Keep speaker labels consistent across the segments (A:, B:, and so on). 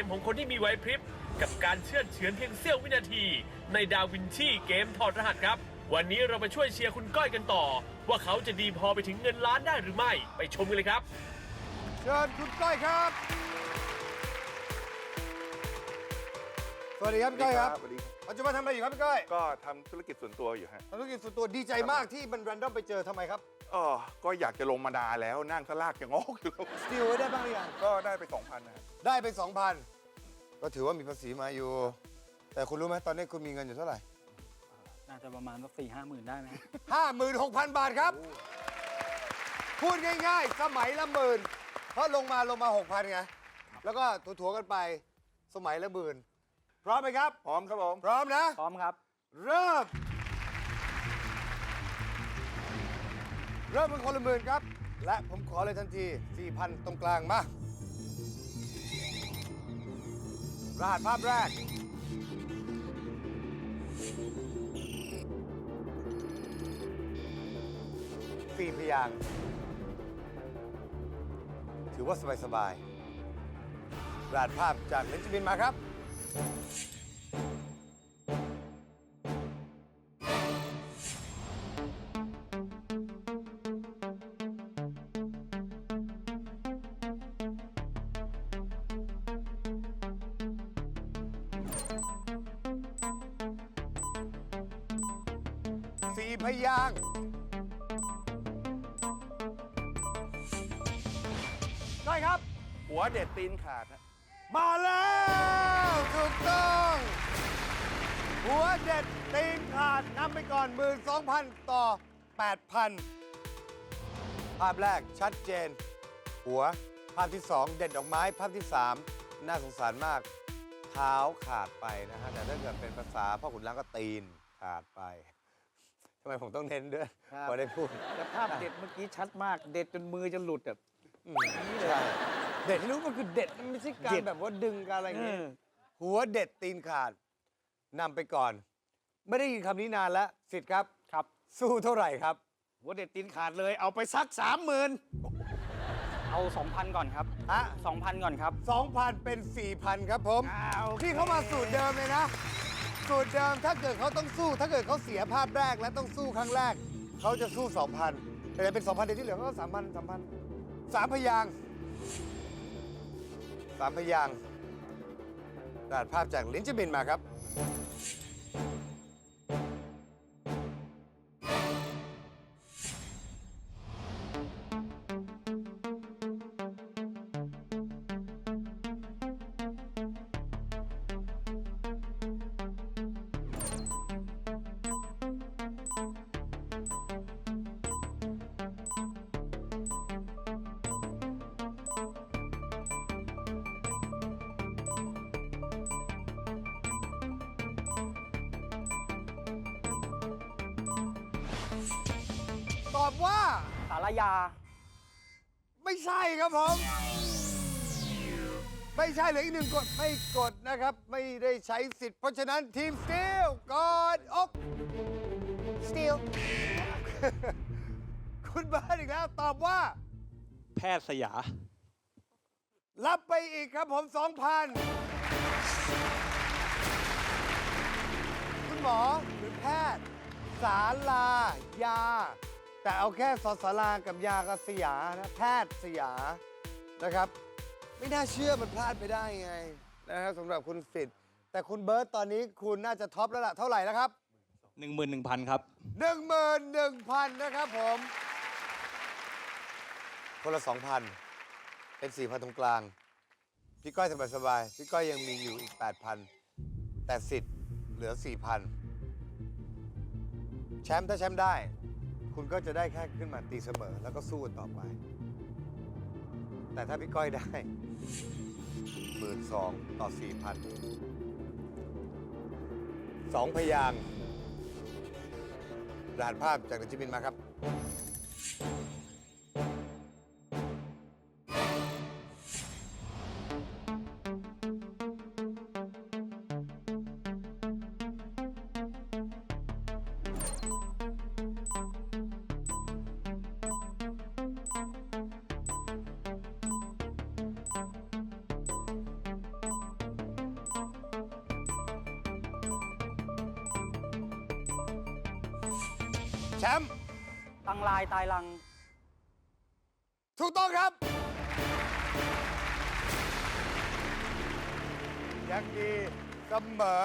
A: มของคนที่มีไหวพริบ กับการเชื่อดเฉือนเพียงเสี้ยววินาที ในดาวินชีเกมถอดรหัสครับ วันนี้เราไปช่วยเชียร์คุณก้อยกันต่อ ว่าเขาจะดีพอไปถึงเงินล้านได้หรือไม่ไปชมกันเลยครับ
B: เชิญคุณก้อยครับ สวัสดีครับพี่ก้อยครับ
C: สวัสดีครับ
B: ปัจจุบันทำอะไรอยู่ครับพี่ก้อย
C: ก็ทำธุรกิจส่วนตัวอยู่ฮะ
B: ทำธุรกิจส่วนตัวดีใจมากที่มันแรนดอมไปเจอทำไมครับ
C: อ๋อก็อยากจะลงมาดาแล้วนั่งสลากอย่างงอกอยู่
B: สติลไว้ได้บ้างหรือยัง
C: ก็ได้ไป 2,000นะฮะ
B: ได้ไป 2,000 ก็ถือว่ามีภาษีมาอยู่ แต่คุณรู้ไหมตอนนี้คุณมีเงินอยู่เท่าไหร่
D: น่าจะประมาณสักสี่ห้าหมื่นได้ไหม
B: 56,000 บาทครับ พูดง่ายๆ สมัยละหมื่นเพราะลงมาลงมา 6,000ไง แล้วก็ถัวๆกันไปสมัยละหมื่นพร้อมไหมครับ
C: พร้อมครับผม
B: พร้อมนะ
D: พร้อมครับ
B: เริ่ม เริ่มเป็นคนละหมื่นครับ และผมขอเลยทันที 4,000 ตรงกลางมา รหัสภาพแรก สี่พยางค์ถือว่าสบายๆรหัสภาพจากเลนจิบินมาครับ สี่พยางค์ได้ครับ
C: หัวเด็ดตีนขาดฮะ
B: มาแล้วถูกต้อง หัวเด็ดตีนขาดนำไปก่อน 12,000 ต่อ 8,000 ภาพแรกชัดเจน หัว ภาพที่ 2 เด็ดดอกไม้ ภาพที่ 3 น่าสงสารมาก เท้าขาดไปนะฮะ แต่ถ้าเกิดเป็นภาษาพ่อขุนล้างก็ตีนขาดไป ทำไมผมต้องเน้นด้วย
D: ครับ
B: พอได้พูด
D: แต่ภาพเด็ดเมื่อกี้ชัดมาก เด็ดจนมือจะหลุดแบบ
B: อืมใช่เด็ดที่รู้มันคือเด็ดมันไม่ใช่การแบบว่าดึงกันอะไรอย่างเงี้ย
D: เออ
B: หัวเด็ดตีนขาดนำไปก่อน ไม่ได้ยินคำนี้นานแล้วสิทธิ์ครับ
D: ครับ
B: สู้เท่าไหร่ครับ
D: หัวเด็ดตีนขาดเลย เอาไปสักสามหมื่นเอาสองพันก่อนครับ
B: ฮะ
D: สองพันก่อนครับ
B: 2,000 เป็น 4,000 ครับผม
D: อ้าว
B: นี่เขามาสูตรเดิมเลยนะ สูตรเดิมถ้าเกิดเขาต้องสู้ ถ้าเกิดเขาเสียภาพแรกและต้องสู้ครั้งแรก เขาจะสู้ 2,000แต่เป็น 2,000เดียวที่เหลือเขามพันสามพันสามพยางค์สามพยางค์รหัสภาพจากลินจิบินมาครับ ว่า
D: สารยา
B: ไม่ใช่ครับผม ไม่ใช่เหลืออีกหนึ่งกดไม่กดนะครับ ไม่ได้ใช้สิทธิ์ เพราะฉะนั้นทีมสตีลกอดอกสตีลคุณเบิร์ดอีกแล้ว ตอบว่า
E: แพทย์สยา
B: รับไปอีกครับผม 2,000 คุณหมอหรือแพทย์ สาลายา แต่เอาแค่สอสารากับยากับสยานะแพทย์สยานะครับ ไม่น่าเชื่อมันพลาดไปได้ไงนะครับสำหรับคุณสิทธิ์แต่คุณเบิร์ตตอนนี้คุณน่าจะท็อปแล้วล่ะเท่าไหร่แล้วครับ
E: 11,000 ครับ
B: 11,000 นะครับผม คนละ 2,000 เป็น 4,000 ตรงกลาง พี่ก้อยสบายๆพี่ก้อยยังมีอยู่อีก 8,000 แต่สิทธิ์เหลือ 4,000 แชมป์ถ้าแชมป์ได้ คุณก็จะได้แค่ขึ้นมาตีเสมอแล้วก็สู้กันต่อไป แต่ถ้าพี่ก้อยได้หมื่นสองต่อสี่พันสองพยางรหัสภาพจากนังจิมินมาครับ แชมป์
D: ตังลายตายลัง
B: ถูกต้องครับ ยังดีเสมอ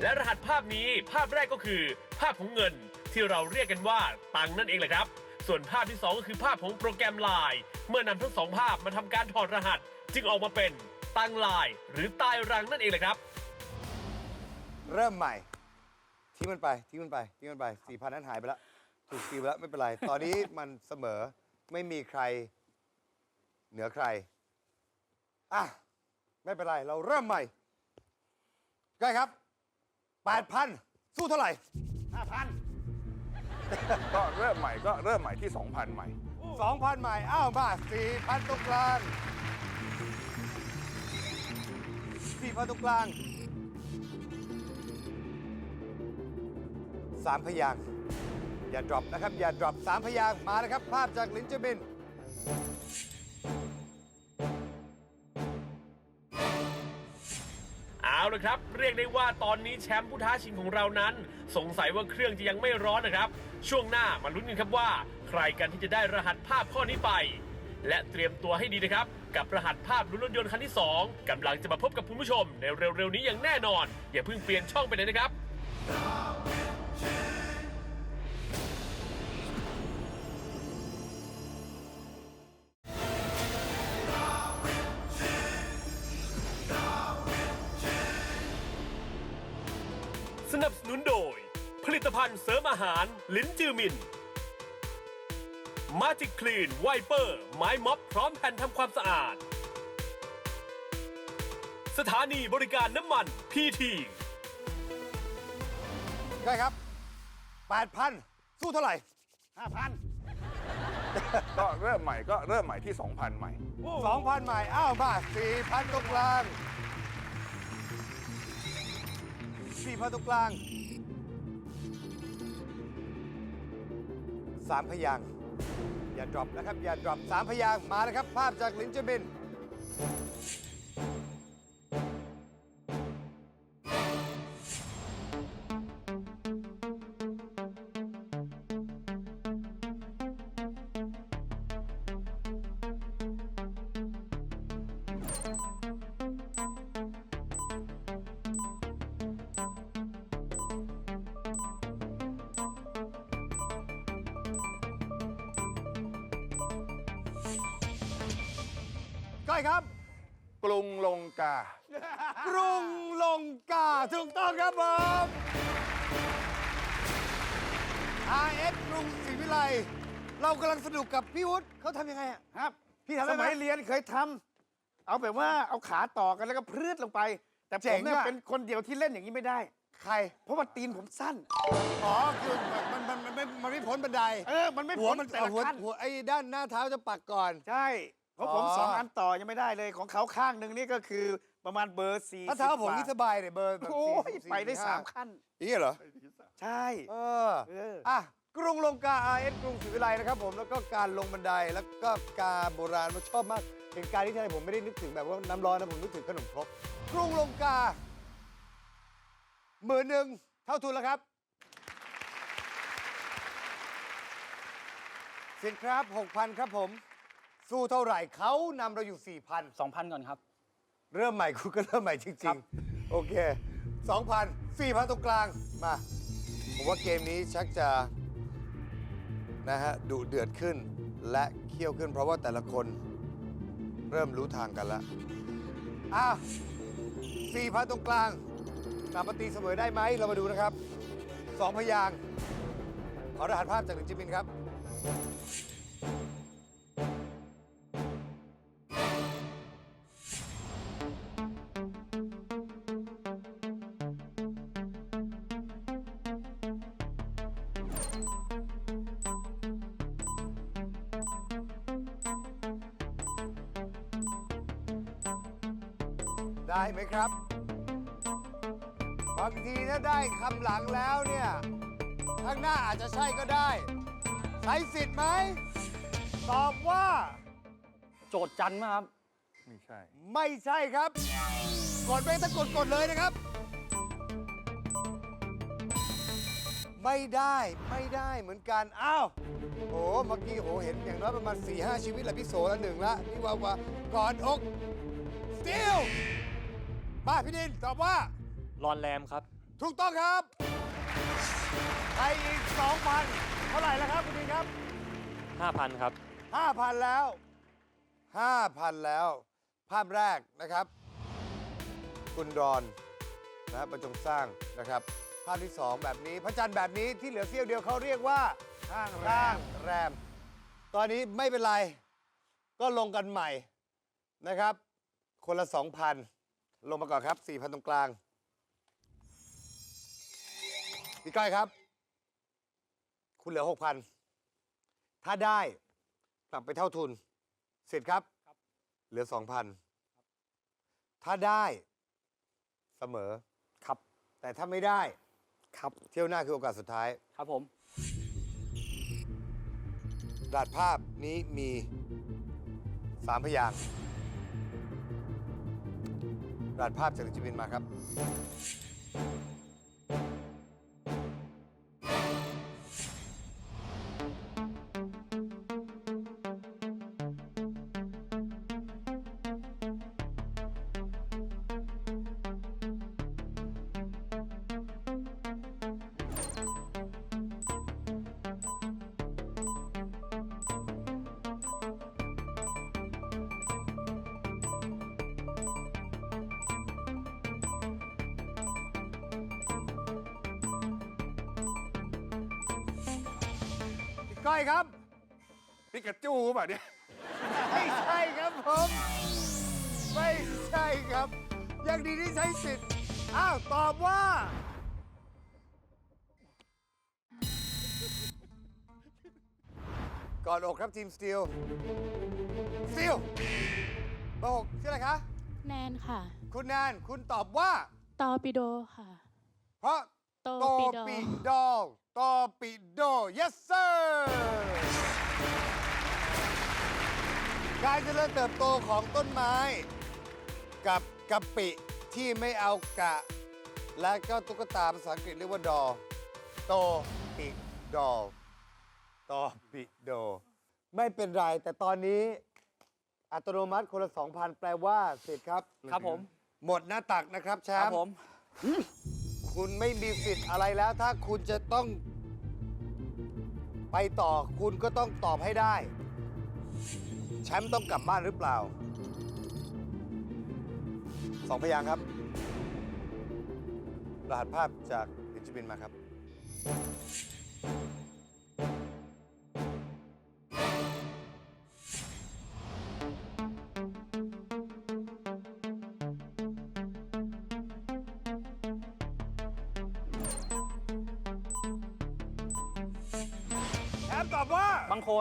A: และรหัสภาพนี้ภาพแรกก็คือ ภาพของเงินที่เราเรียกกันว่าตังค์นั่นเองแหละครับ ส่วนภาพที่สองก็คือภาพของโปรแกรมไลน์เมื่อนำทั้งสองภาพมาทำการถอดรหัส จึงออกมาเป็นตังไลน์หรือตายรังนั่นเองแหละครับ
B: เริ่มใหม่ ทิ้งมันไปทิ้งมันไปทิ้งมันไปสี่พันนั้นหายไปแล้วถูกตีไปแล้วไม่เป็นไร ตอนนี้มันเสมอไม่มีใคร เหนือใครอะไม่เป็นไร เราเริ่มใหม่ได้ครับแปดพันสู้เท่าไหร่
C: ก็เริ่มใหม่ก็เริ่มใหม่ที่ 2,000 ใหม่
B: สองพันใหม่ อ้าวมาสี่พันตรงกลางสี่พันตรงกลาง สามพยางค์อย่าดรอปนะครับ อย่าดรอปสามพยางค์มานะครับ ภาพจากลินจาบิน
A: เอาละครับ เรียกได้ว่าตอนนี้แชมป์ผู้ท้าชิงของเรานั้น สงสัยว่าเครื่องจะยังไม่ร้อนนะครับ ช่วงหน้ามาลุ้นกันครับว่า ใครกันที่จะได้รหัสภาพข้อนี้ไป และเตรียมตัวให้ดีนะครับ กับรหัสภาพลุ้นรถยนต์คันที่ 2กำลังจะมาพบกับคุณผู้ชมในเร็วๆนี้อย่างแน่นอน อย่าเพิ่งเปลี่ยนช่องไปเลยนะครับ ลิ้นจือมิน มาจิกคลีนไวเปอร์ ไม้ม็อบพร้อมแผ่นทำความสะอาด สถานีบริการน้ำมันพีที
B: ได้ครับแปดพันสู้เท่าไหร่
C: ก็เริ่มใหม่ก็เริ่มใหม่ที่ 2,000 ใหม่
B: สองพันใหม่ อ้าว มาสี่พันตรงกลางสี่พันตรงกลาง สามพยางค์อย่าดรอปนะครับ อย่าดรอปสามพยางค์มานะครับ ภาพจากลินจาบิน อยครับ
C: กรุงลงกา
B: กรุงลงกาถูกต้องครับผม RS กรุงศรีวิไลเรากำลังสนุกกับพี่วุฒิเขาทำยังไงอะ
D: ครับ
B: พี่ทำ
D: ส
B: ได้ไหม
D: มัยเรียนเคยทำเอาแบบว่าเอาขาต่อกันแล้วก็พรืดลงไป แต่ผ
B: เจ๋
D: ม
B: ง
D: เนี่ย
B: อะ
D: เป็นคนเดียวที่เล่นอย่างนี้ไม่ได้
B: ใคร
D: เพราะว่าตีนผมสั้น
B: อ๋อ คือมันมันมันไม่มันไม่พ้นบันได
D: เออ มันไม่
B: หัว
D: พ้น
B: มัน
D: แต่ละ
B: หัว
D: ขั้น
B: หัวไอ้ด้านหน้าเท้าจะปักก่อน
D: ใช่ เพราะผม
B: อ๋อ
D: สองอันต่อยังไม่ได้เลยของเขาข้างหนึ่งนี่ก็คือประมาณเบอร์สี่
B: ถ้าเท้าผมนี่สบายเลยเบอร์แบบ
D: โอ้ย
B: สี่
D: ไปได้
B: ห้
D: สามขั้น
B: อย่างนี้เหรอ
D: ใช่
B: เออ
D: เออ
B: อะกรุงลงกา RS กรุงศรีวิไลนะครับผมแล้วก็การลงบันไดแล้วก็กาโบราณผมชอบมากเป็นการที่ทำให้ผมไม่ได้นึกถึงแบบว่าน้ำร้อนนะผมนึกถึงขนมครกกรุงลงกาหมื่นหนึ่งเท่าทุนแล้วครับสินครับ 6,000 ครับผม สู้เท่าไหร่เขานำเราอยู่4,000
D: 2,000ก่อนครับ
B: เริ่มใหม่คุณก็เริ่มใหม่จ
D: ค
B: ริ
D: รั
B: ง
D: บ
B: ๆโอเค2,000 4,000 ตรงกลางมา ผมว่าเกมนี้ชักจะ นะฮะดุเดือดขึ้นและเคี่ยวขึ้นเพราะว่าแต่ละคน เริ่มรู้ทางกันแล้วอะ4,000 ตรงกลางกลับมาตีเสมอได้ไหมเรามาดูนะครับ 2 พยางค์ขอรหัสภาพจากหนึ่งจิมินครับ จท
D: ย์จันทร์มาครับ
C: ไม่ใช่
B: ไม่ใช่ครับ กดไปถ้ากดกดเลยนะครับ ไม่ได้ไม่ได้เหมือนกัน อ้าวโอ้เมื่อกี้โหเห็นอย่างน้อยประมาณ4ี่ห้าชีวิตละพี่โสละหนึ่งละพี่วาวากอดอกสติลมาพี่ดินตอบว่า
E: รอนแรมครับ
B: ถูกต้องครับไทยอีก 2,000 เท่าไหร่แล้วครับคุณดินครับ
E: 5,000 ครับ
B: 5,000 แล้ว 5,000 แล้ว ภาพแรกนะครับ คุณรอนนะครับประจงสร้างนะครับ ภาพที่ 2 แบบนี้ พระจันทร์แบบนี้ที่เหลือเสี้ยวเดียวเขาเรียกว่าข้างร่างแรม ตอนนี้ไม่เป็นไร ก็ลงกันใหม่นะครับ คนละ 2,000 ลงมาก่อนครับ 4,000 ตรงกลางพี่ก้อยครับ คุณเหลือ 6,000 ถ้าได้กลับไปเท่าทุน เสร็จครับ เหลือ2,000ถ้าได้เสมอ
D: ครับ
B: แต่ถ้าไม่ได้
D: ครับ
B: เที่ยวหน้าคือโอกาสสุดท้าย
D: ครับผม
B: รหัสภาพนี้มีสามพยางค์รหัสภาพจากลิจิบินมาครับ ก้อยครับ
C: พิกาจูป่ะเนี่ย
B: ไม่ใช่ครับผม ไม่ใช่ครับ ยังดีที่ใช้สิทธิ์ อ้าว ตอบว่า ก่อนอกครับทีมสตีลสตีลเบอร์หกชื่ออะไรคะ
F: แนนค่ะ
B: คุณแนนคุณตอบว่า
F: ตอปิโดค่ะ
B: เพราะ
F: โต
B: โต
F: ปิโด
B: ปิโดโตปิโด yes sir การเจริญเติบโตของต้นไม้ กับกะปิที่ไม่เอากะ และก็ตุ๊กตาภาษาอังกฤษเรียกว่าดอโตปิโดโตปิโด ไม่เป็นไร แต่ตอนนี้ อัตโนมัติคนละ2,000 แปลว่าเสร็จครับ
D: ครับผม
B: หมดหน้าตักนะครับแช
D: ครับ
B: มป์
D: ผม
B: คุณไม่มีสิทธิ์อะไรแล้ว ถ้าคุณจะต้อง ไปต่อคุณก็ต้องตอบให้ได้ แชมป์ต้องกลับบ้านหรือเปล่า สองพยางค์ครับ รหัสภาพจากดิจิบินมาครับ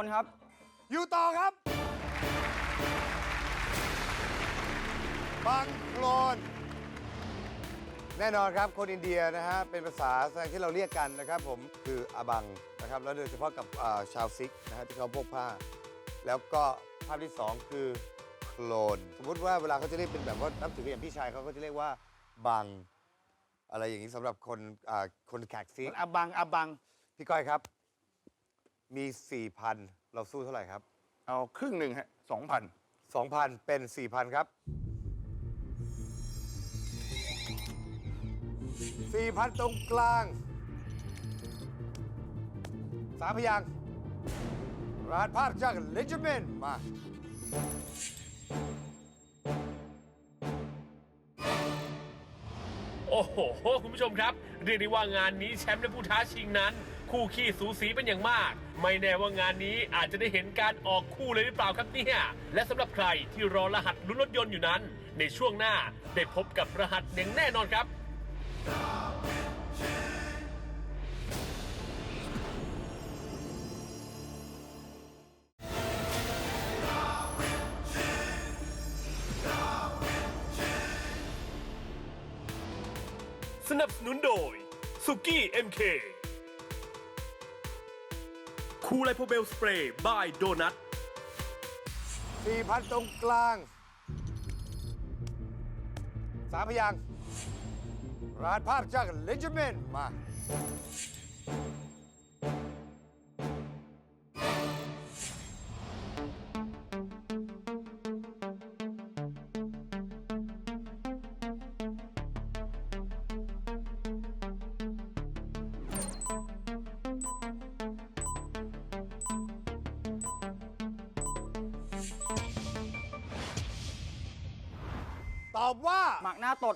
D: นครับ
B: อยู่ต่อครับ บางโคลน แน่นอนครับคนอินเดียนะฮะเป็นภาษาแสดงที่เราเรียกกันนะครับ ผมคืออาบังนะครับแล้วโดยเฉพาะกับอ่าชาวซิกนะฮะที่เขาพกผ้า แล้วก็ภาพที่สองคือโคลน สมมุติว่าเวลาเขาจะเรียกเป็นแบบว่านับถืออย่างพี่ชายเขาก็จะเรียกว่าบัง อะไรอย่างนี้สำหรับคนอ่าคนแขกซิก
D: อาบังอาบัง
B: พี่ก้อยครับ มี 4,000 เราสู้เท่าไหร่ครับ
C: เอาครึ่งหนึ่งฮะสองพัน
B: 2,000 เป็น 4,000 ครับ 4,000 ตรงกลางสามพยางค์รหัสภาพจากเลจิเมนมา
A: โอ้โห คุณผู้ชมครับ เรียกได้ว่างานนี้แชมป์และผู้ท้าชิงนั้น คู่ขี้สูสีเป็นอย่างมาก ไม่แน่ว่างานนี้อาจจะได้เห็นการออกคู่เลยหรือเปล่าครับเนี่ยและสำหรับใครที่รอรหัสลุ้นรถยนต์อยู่นั้น ในช่วงหน้าได้พบกับรหัสอย่างแน่นอนครับสนับสนุนโดยสุกี้ MK คูไลโพเบลสเปรย์บายโดนัท
B: ทีพันตรงกลางสามพยางค์รหัสภาพจากเลนจ์เมนมา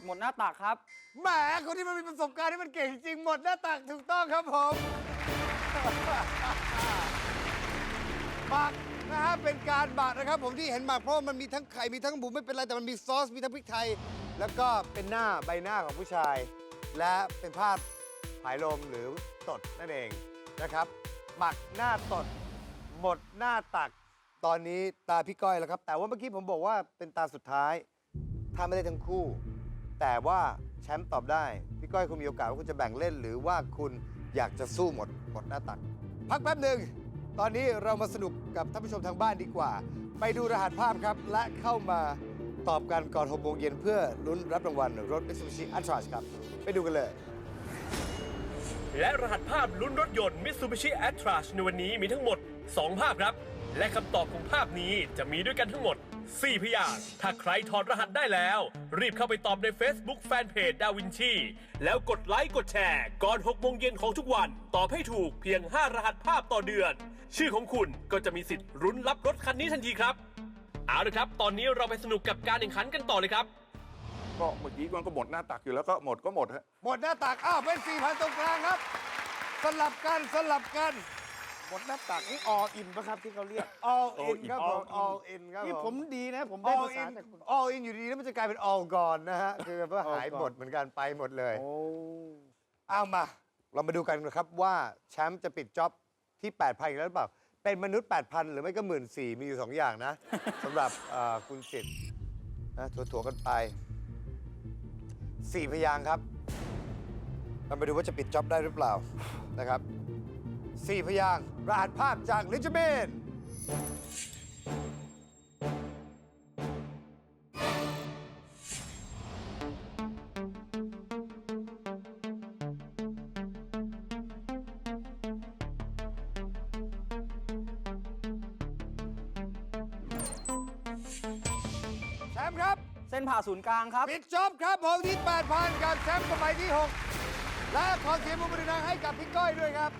D: มดหน้าตักครับ
B: แหมคนที่มันมีประสบการณ์ที่มันเก่งจริงหมดหน้าตักถูกต้องครับผมหมักนะฮะเป็นการหมักนะครับ ผมที่เห็นหมักเพราะว่ามันมีทั้งไข่มีทั้งหมูไม่เป็นไรแต่มันมีซอสมีทั้งพริกไทย แล้วก็เป็นหน้าใบหน้าของผู้ชาย และเป็นภาพผายลมหรือตดนั่นเองนะครับ หมักหน้าตด หมดหน้าตัก ตอนนี้ตาพี่ก้อยแล้วครับ แต่ว่าเมื่อกี้ผมบอกว่าเป็นตาสุดท้าย ถ้าไม่ได้ทั้งคู่ แต่ว่าแชมป์ตอบได้ พี่ก้อยคุณมีโอกาสว่าคุณจะแบ่งเล่น หรือว่าคุณอยากจะสู้หมดหมดหน้าตัก พักแป๊บหนึ่ง ตอนนี้เรามาสนุกกับท่านผู้ชมทางบ้านดีกว่า ไปดูรหัสภาพครับ และเข้ามาตอบกันก่อน6โมงเย็นเพื่อลุ้นรับรางวัลรถ Mitsubishi a t r a ครับ ไปดูกันเลย
A: และรหัสภาพลุ้นรถยนต์ Mitsubishi a t r a s ในวันนี้มีทั้งหมด 2 ภาพครับ และคำตอบของภาพนี้จะมีด้วยกันทั้งหมด 4 พยางค์ถ้าใครถอดรหัสได้แล้ว รีบเข้าไปตอบใน Facebook Fanpage ดาวินชี แล้วกดไลค์กดแชร์ก่อน6โมงเย็นของทุกวัน ตอบให้ถูกเพียง 5 รหัสภาพต่อเดือน ชื่อของคุณก็จะมีสิทธิ์รุ้นรับรถคันนี้ทันทีครับ เอาละครับ ตอนนี้เราไปสนุกกับการแข่งขันกันต่อเลยครับ
C: ก็เมื่อกี้มันก็หมดหน้าตักอยู่แล้วก็หมดก็หมดฮะ
B: หมดหน้าตักอ้าวเป็น4,000ตรงกลางครับ สลับกันสลับกัน
D: หมดหน้าตักนี่ออินปะครับที่เขาเรียก
B: all in ครับผม
D: all
B: all in ครับ
D: นี่
B: ผ
D: ผมมดีนะ ผมได้
B: all
D: ภาษา
B: in
D: จากคุณ
B: all in อยู่ดีแล้วมันจะกลายเป็น all gone นะฮะ คือว่า
D: all
B: หายหมด
D: gone
B: เหมือนกันไปหมดเลย
D: โอ้
B: เอามา เรามาดูกันนะครับว่าแชมป์จะปิดจ็อบที่8,000อีกแล้วหรือเปล่า เป็นมนุษย์ 8,000 หรือไม่ก็1 4 0 0 0มีอยู่ 2 อย่างนะ สำหรับเอ่อคุณสิทธิ์นะถั่วๆกันไป 4 พยางค์ครับ เรามาดูว่าจะปิดจ็อบได้หรือเปล่านะครับ 4 พยางค์รหัสภาพจากลิจเมนแชมป์ครับ
D: เส้นผ่าศูนย์กลางครับ
B: ปิดจ็อบครับผมที่ 8,000 กับแชมป์สมัยที่ 6 และขอเสียงปรบมือดังๆให้กับพี่ก้อยด้วยครับ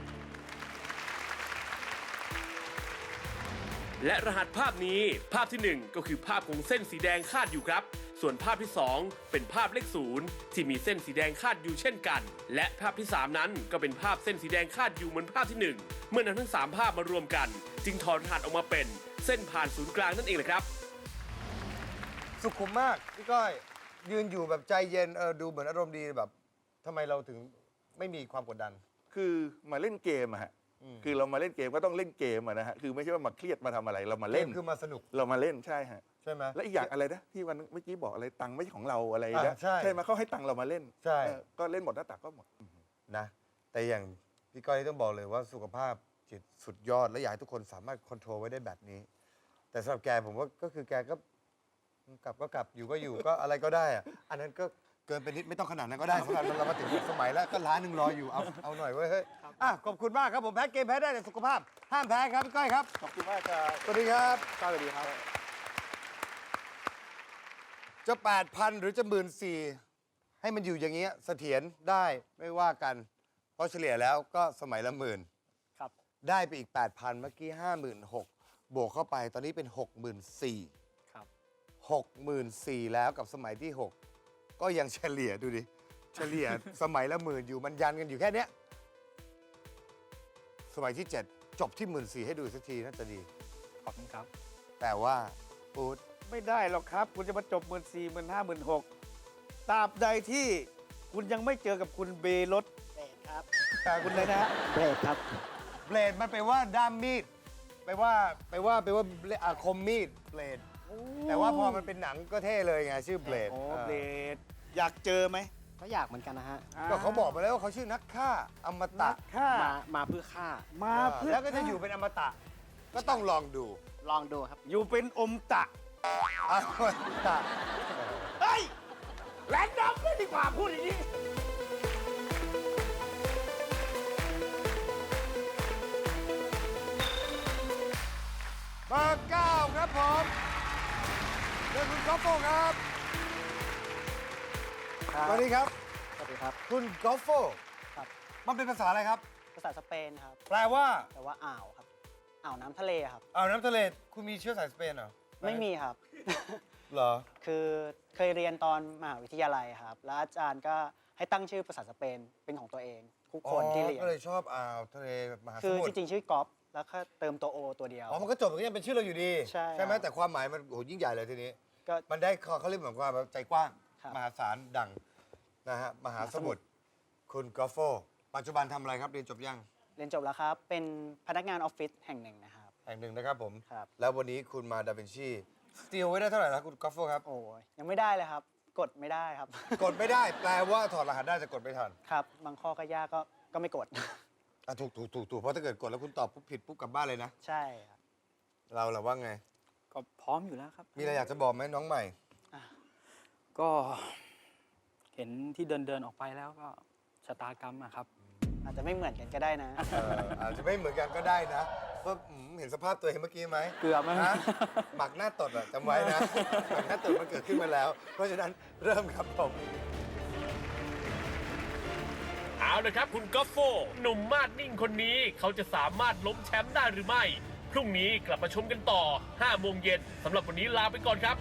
A: และรหัสภาพนี้ภาพทีหนึ่1 ก็คือภาพของเส้นสีแดงคาดอยู่ครับ ส่วนภาพที่ 2 เป็นภาพเลขศูนย์ที่มีเส้นสีแดงคาดอยู่เช่นกัน และภาพที่ 3 นั้นก็เป็นภาพเส้นสีแดงคาดอยู่เหมือนภาพที่ 1 เมื่อนำทั้ง 3 ภาพมารวมกัน จึงถอดรหัสออกมาเป็นเส้นผ่านศูนย์กลางนั่นเองแหละครับ
B: สุขุมมากพี่ก้อยยืนอยู่แบบใจเย็นเออดูเหมือนอารมณ์ดีแบบทำไมเราถึงไม่มีความกดดัน
C: คือมาเล่นเกมอะฮะ คือเรามาเล่นเกมก็ต้องเล่นเกมอะนะฮะคือไม่ใช่ว่ามาเครียดมาทำอะไรเรามา
B: เล่
C: เล่
B: น
C: น
B: คือมาสนุก
C: เรามาเล่นใช่ฮะ
B: ใช่ไหม
C: และอีกอย่างอะไรนะที่วันเมื่อกี้บอกอะไรตังค์ไม่ใช่ของเราอะไร
B: อ่า
C: นะ
B: ใช่
C: ใช่ไหมเขาให้ตังค์เรามาเล่น
B: ใช่
C: เออก็เล่นหมดหน้าตักก็หมด
B: นะแต่อย่างพี่ก้อยต้องบอกเลยว่าสุขภาพจิตสุดยอด และอยากให้ทุกคนสามารถควบคุมไว้ได้แบบนี้ แต่สำหรับแกผมว่าก็คือแกก็กลับก็กลับอยู่ก็อยู่ ก็อะไรก็ได้อะอันนั้นก็ เกินไปนิดไม่ต้องขนาดนั้นก็ได้สำหรับเรามาถึงสมัยแล้วก็ล้านหนึ่งรออยู่เอาเอาหน่อยเว้ยเฮ้ยอะขอบคุณมากครับผมแพ้เกมแพ้ได้แต่สุขภาพ ห้ามแพ้ครับพี่ก้อยครับ
D: ขอบคุณมากครับ
B: สวัสดีครับ
D: สวัสดีครับ
B: จะ 8,000 หรือจะหมื่นสี่ให้มันอยู่อย่างเงี้ยเสถียรได้ไม่ว่ากัน เพราะเฉลี่ยแล้วก็สมัยละหมื่น
D: ครับ
B: ได้ไปอีก 8,000 เมื่อกี้ 56,000 บวกเข้าไปตอนนี้เป็น 64,000
D: ครับ
B: 64,000 แล้วกับสมัยที่ 6 ก็ยังเฉลี่ยดูดิ เฉลี่ยสมัยละหมื่นอยู่มันยันกันอยู่แค่เนี้ย สมัยที่ 7 จบที่14,000ให้ดูสักทีน่าจะดี
D: ขอบคุณครับ
B: แต่ว่าปูด
D: ไม่ได้หรอกครับ คุณจะมาจบหมื่นสี่หมื่นห้าหมื่นหกตราบใดที่คุณยังไม่เจอกับคุณเบรถเบรครับคุณเลยนะฮะเบรครับ
B: เบลดมันแปลว่าด้ามมีดแปลว่าแปลว่าแปลว่าอาคมมีดเบลดแต่ว่าพอมันเป็นหนังก็เท่เลยไงชื่อเบลด
D: โอ้
B: เออ
D: เบรด อยากเจอไหม
G: ก็อยากเหมือนกันนะฮะ
B: ก็เขาบอกมาแล้วว่าเขาชื่อนักฆ่าอมตะ
D: ฆ่า
G: มา มาเพื่อฆ่า
D: มาเพื่อ
B: แล้วก็จะอยู่เป็นอมตะ ก็ต้องลองดู
G: ลองดูครับ
D: อยู่เป็นอมตะ
B: อมตะ
D: เฮ้ยแรนดอมไม่ดีกว่าพูดอย่างนี้
B: เบอร์เก้าครับผมเชิญคุณกอฟโฟครับ
G: ครับ
B: สวัสดีครับ
G: สวัสดีครับ
B: คุณกอฟโฟ
G: ครับ
B: มันเป็นภาษาอะไรครับ
G: ภาษาสเปนครับ
B: แปลว่า
G: แต่ว่าอ่าวครับ อ่าวน้ำทะเลครับ
B: อ่าวน้ำทะเล คุณมีเชื้อสายสเปนเหรอ
G: ไม่มีครับ
B: เหรอ
G: คือเคยเรียนตอนมหาวิทยาลัยครับ แล้วอาจารย์ก็ให้ตั้งชื่อภาษาสเปนเป็นของตัวเองทุกคนที่เรียน
B: ก็เลยชอบอ่าวทะเลแบบมหาส
G: คือ
B: มุท
G: จ
B: ร
G: ริงๆชื่อกอล์ฟแล้วก็เติมตัวโอตัวเดียว
B: อ๋อ มันก็จบมันก็ยังเป็นชื่อเราอยู่ดี
G: ใช่
B: ไหม
G: ครับ
B: แต่ความหมายมันโอ้โหยิ่งใหญ่เลยทีนี้
G: ก็
B: มันได้เขาเขาเรียกเหมือนว่าแบบใจกว้าง
G: ครับ
B: มหาศาลดัง นะฮะมหาสมุทรคุณกอฟโฟปัจจุบันทำอะไรครับเรียนจบยัง
G: เรียนจบแล้วครับ เป็นพนักงานออฟฟิศแห่งหนึ่งนะครับ
B: แห่งหนึ่งนะครับผม
G: ครับ
B: แล้ววันนี้คุณมาดาวินชีสตีลไว้ได้เท่าไหร่แล้วคุณกอฟโฟครับ
G: โอ้ยยังไม่ได้เลยครับ กดไม่ได้ครับ
B: กดไม่ได้แปลว่าถอดรหัสได้จะกดไม่ทัน
G: ครับ บางข้อก็ยากก็ก็ไม่กด
B: อะถูกถูกถูกถูกเพราะถ้าเกิดกดแล้วคุณตอบปุ๊บผิดปุ๊บกลับบ้านเลยนะ
G: ใช่ครับ
B: เราล่ะว่าไง
H: ก็พร้อมอยู่แล้วครับ
B: มีอะไรอยากจะบอกไหมน้องใหม่
H: ก็ เห็นที่เดินเดินๆออกไปแล้วก็ชะตากรรมอะครับ
G: อาจจะไม่เหมือนกันก็ได้นะ
B: เอ่ออาจจะไม่เหมือนกันก็ได้นะเพราะอืมเห็นสภาพตัวเองเมื่อกี้ไหม
H: เกือบไหม
B: นะหมักหน้าตดอะจำไว้นะ หมักหน้าตดมันเกิดขึ้นมาแล้ว เพราะฉะนั้นเริ่มครับผม
A: เอาเลยครับคุณกอฟโฟ หนุ่มมาดนิ่งคนนี้เขาจะสามารถล้มแชมป์ได้หรือไม่ พรุ่งนี้กลับมาชมกันต่อ5โมงเย็นสำหรับวันนี้ลาไปก่อนครับ